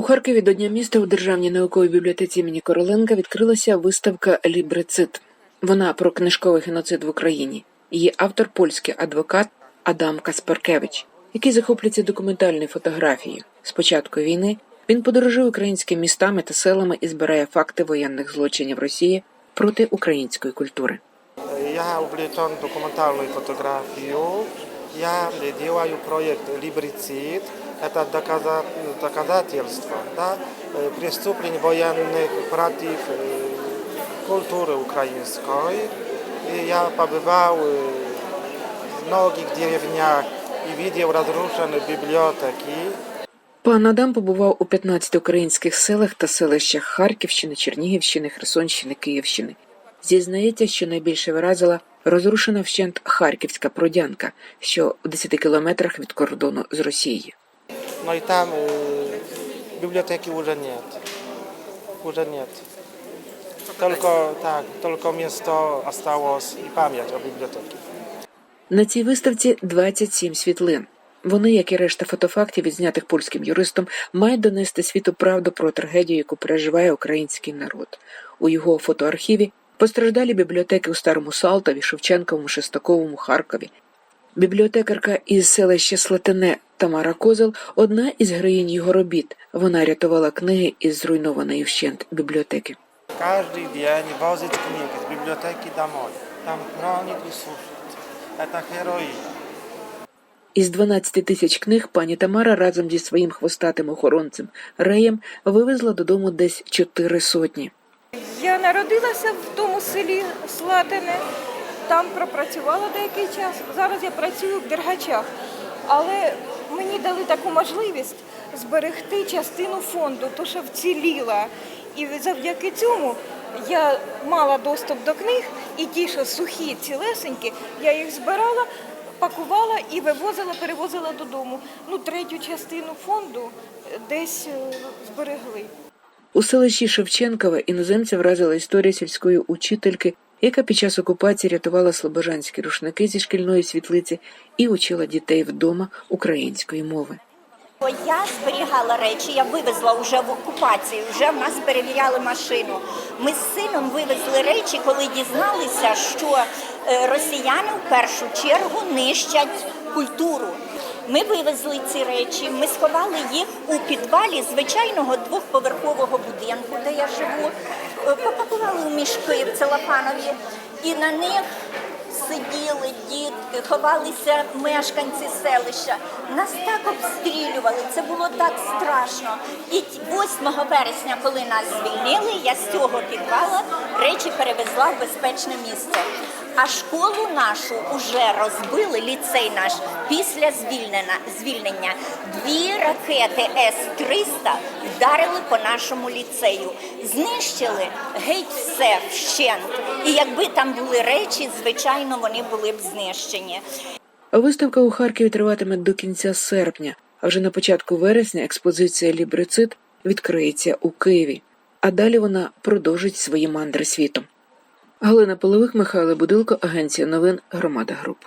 У Харкові до Дня міста у Державній науковій бібліотеці імені Короленка відкрилася виставка Лібрецит. Вона про книжковий геноцид в Україні. Її автор польський адвокат Адам Каспаркевич, який захоплюється документальною фотографією. З початку війни він подорожує українськими містами та селами і збирає факти воєнних злочинів Росії проти української культури. Я увлечен документальной фотографией Я делаю проект «Либрицид». Это доказа- доказательство да, э, преступлений военных против э, культуры украинской. И я побывал э, в многих деревнях и видел разрушенные библиотеки. Пан Адам побував у 15 українських селах та селищах Харківщини, Чернігівщини, Херсонщини, Київщини. Зізнається, що найбільше вразила розрушена вщент Харківська Продянка, що в 10 кілометрах від кордону з Росією. Но и там э, библиотеки уже нет. Уже нет. Только так, только место осталось и память о библиотеке. На цій виставці 27 світлин. Вони, як і решта фотофактів, відзнятих польським юристом, мають донести світу правду про трагедію, яку переживає український народ. У його фотоархіві постраждалі бібліотеки у Старому Салтові, Шевченковому, Шестаковому, Харкові. Бібліотекарка із селища Слатине Тамара Козел одна із героїнь його робіт. Вона рятувала книги із зруйнованої вщент бібліотеки. Каждый день возить книги с библиотеки домой. Там хранит и сушит. Это герои. Із 12 тисяч книг пані Тамара разом зі своїм хвостатим охоронцем Реєм вивезла додому десь чотири сотні. Я народилася в тому селі Слатине, там пропрацювала деякий час. Зараз я працюю в Дергачах, але мені дали таку можливість зберегти частину фонду, то що вціліла. І завдяки цьому я мала доступ до книг, і ті, що сухі, цілесенькі, я їх збирала, пакувала і вивозила, перевозила додому. Ну, третю частину фонду десь е, зберегли. У селищі Шевченкове іноземця вразила історія сільської учительки, яка під час окупації рятувала слобожанські рушники зі шкільної світлиці і учила дітей вдома української мови. Я зберігала речі, я вивезла вже в окупацію, вже в нас перевіряли машину. Ми з сином вивезли речі, коли дізналися, що е, росіяни в першу чергу нищать культуру. Ми вивезли ці речі, ми сховали їх у підвалі звичайного двохповерхового будинку, де я живу, Е, попакували у мішки в целофанові, і на них сиділи дітки, ховалися мешканці селища. Нас так обстрілювали, це було так страшно. І 8 вересня, коли нас звільнили, я з цього підвала речі перевезла в безпечне місце. А школу нашу вже розбили, ліцей наш, після звільнення. звільнення. Дві ракети С-300 вдарили по нашому ліцею. Знищили геть все вщент. І якби там були речі, звичайно, вони були б знищені. Виставка у Харкові триватиме до кінця серпня, а вже на початку вересня експозиція лібрицит відкриється у Києві, а далі вона продовжить свої мандри світом. Галина Полових, Михайло Будилко, Агенція новин Громада Груп.